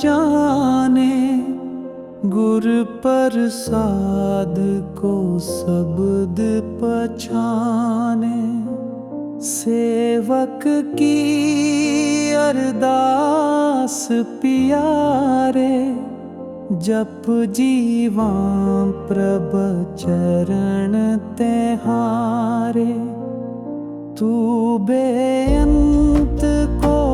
ਜਾਣੇ, ਗੁਰ ਪ੍ਰਸਾਦ ਕੋ ਸ਼ਬਦ ਪਛਾਨੇ ਸੇਵਕ ਕੀ ਅਰਦਾਸ ਪਿਆਰੇ, ਜਪ ਜੀਵਾਂ ਪ੍ਰਭ ਚਰਨ ਤਿਹਾਰੇ ਤੂੰ ਬੇਅੰਤ ਕੋ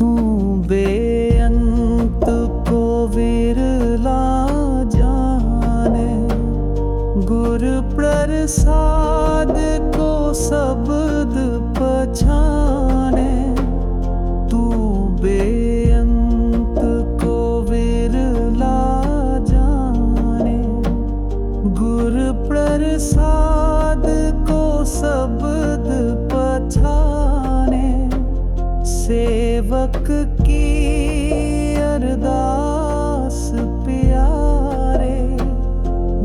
ਤੂੰ ਬੇਅੰਤ ਕੋ ਵਿਰਲਾ ਜਾਣੇ ਗੁਰ ਪ੍ਰਸਾਦ ਕੋ ਸ਼ਬਦ ਪਛਾਨੇ ਤੂੰ ਬੇ ਸੇਵਕ ਕੀ ਅਰਦਾਸ ਪਿਆਰੇ?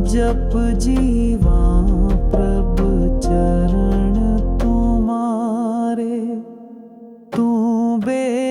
ਜਪ ਜੀਵਾਂ ਪ੍ਰਭ ਚਰਨ ਤੁਮਾਰੇ ਤੂੰ ਬੇ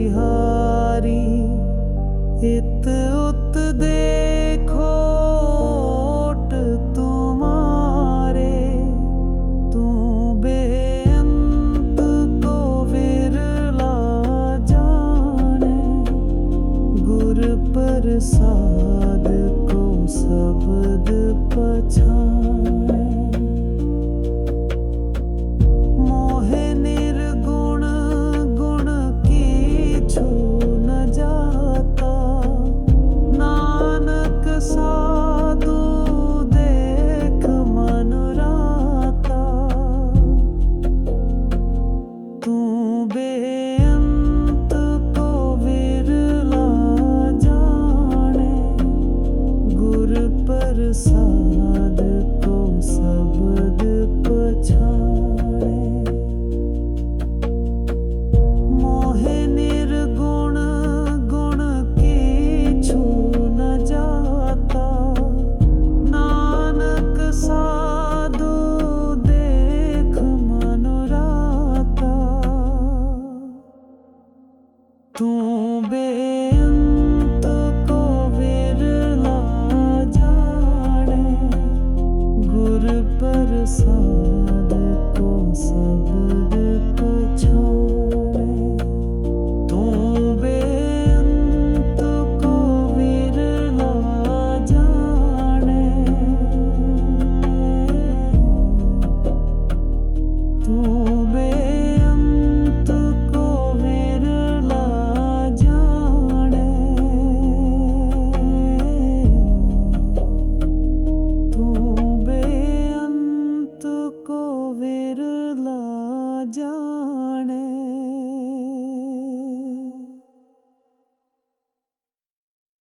ਬਿਹਾਰੀ ਇਤ ਉਤ ਦੇਖੋ ਟ ਤੁਮਾਰੇ ਤੂੰ ਬੇਅੰਤ ਕੋ ਵਿਰਲਾ ਜਾਣੇ ਗੁਰ ਪ੍ਰਸਾਦ। So.